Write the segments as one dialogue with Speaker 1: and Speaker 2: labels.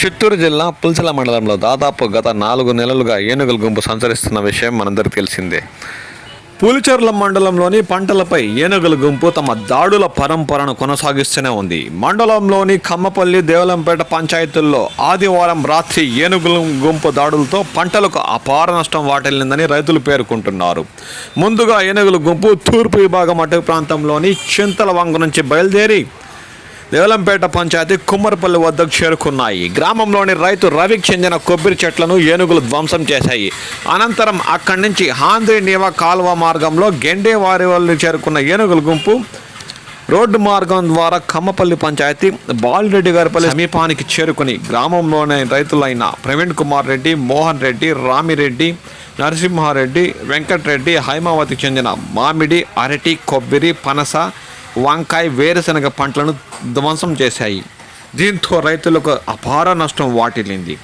Speaker 1: చిత్తూరు జిల్లా పుల్చల మండలంలో దాదాపు గత నాలుగు నెలలుగా ఏనుగుల గుంపు సంచరిస్తున్న విషయం మనందరికీ తెలిసిందే. పులిచెర్ల మండలంలోని పంటలపై ఏనుగుల గుంపు తమ దాడుల పరంపరను కొనసాగిస్తూనే ఉంది. మండలంలోని కమ్మపల్లి దేవలంపేట పంచాయతీల్లో ఆదివారం రాత్రి ఏనుగుల గుంపు దాడులతో పంటలకు అపార నష్టం వాటిల్లిందని రైతులు పేర్కొంటున్నారు. ముందుగా ఏనుగుల గుంపు తూర్పు విభాగం అటవీ ప్రాంతంలోని చింతల వంగు నుంచి బయలుదేరి దేవలంపేట పంచాయతీ కుమ్మరపల్లి వద్దకు చేరుకున్నాయి. గ్రామంలోని రైతు రవికి చెందిన కొబ్బరి చెట్లను ఏనుగులు ధ్వంసం చేశాయి. అనంతరం అక్కడి నుంచి హాంద్రి నీవా కాలువ మార్గంలో గెండే వారి చేరుకున్న ఏనుగుల గుంపు రోడ్డు మార్గం ద్వారా కమ్మపల్లి పంచాయతీ బాలిరెడ్డి గారిపల్లి సమీపానికి చేరుకుని గ్రామంలోని రైతులైన ప్రవీణ్ కుమార్ రెడ్డి మోహన్ రెడ్డి రామిరెడ్డి నరసింహారెడ్డి వెంకటరెడ్డి హైమావతికి చెందిన మామిడి అరటి కొబ్బరి పనస వంకాయ వేరుశనగ పంటలను ధ్వంసం చేశాయి. దీంతో రైతులకు అపార నష్టం వాటిల్లింది.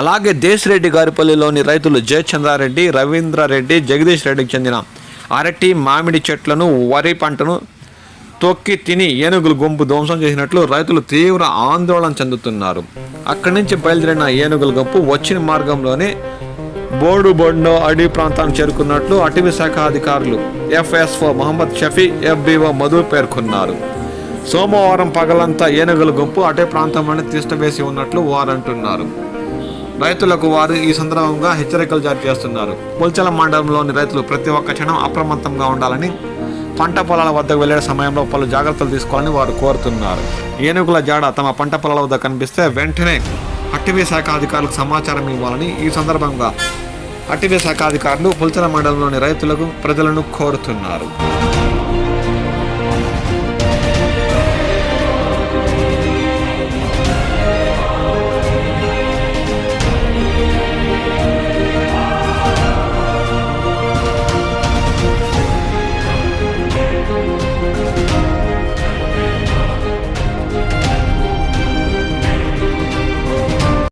Speaker 1: అలాగే దేశ్రెడ్డి గారిపల్లిలోని రైతులు జయచంద్రారెడ్డి రవీంద్రారెడ్డి జగదీష్ రెడ్డికి చెందిన అరటి మామిడి చెట్లను వరి పంటను తొక్కి తిని ఏనుగులు గుంపు ధ్వంసం చేసినట్లు రైతులు తీవ్ర ఆందోళన చెందుతున్నారు. అక్కడి నుంచి బయలుదేరిన ఏనుగుల గుంపు వచ్చిన మార్గంలోనే బోర్డు బొండో అడవి ప్రాంతానికి చేరుకున్నట్లు అటవీ శాఖ అధికారులు ఎఫ్ఎస్ఓ మహమ్మద్ షఫీ ఎఫ్బిఓ మధు పేర్కొన్నారు. సోమవారం పగలంతా ఏనుగుల గుంపు అటవీ ప్రాంతంలోనే తిష్టవేసి ఉన్నట్లు వారు అంటున్నారు రైతులకు వారు ఈ సందర్భంగా హెచ్చరికలు జారీ చేస్తున్నారు. పుల్చల మండలంలోని రైతులు ప్రతి ఒక్క క్షణం అప్రమత్తంగా ఉండాలని పంట పొలాల వద్దకు వెళ్ళే సమయంలో పలు జాగ్రత్తలు తీసుకోవాలని వారు కోరుతున్నారు. ఏనుగుల జాడ తమ పంట పొలాల వద్ద కనిపిస్తే వెంటనే అటవీ శాఖ అధికారులకు సమాచారం ఇవ్వాలని ఈ సందర్భంగా అటవీ శాఖ అధికారులు పుల్చల మండలంలోని రైతులకు ప్రజలను కోరుతున్నారు.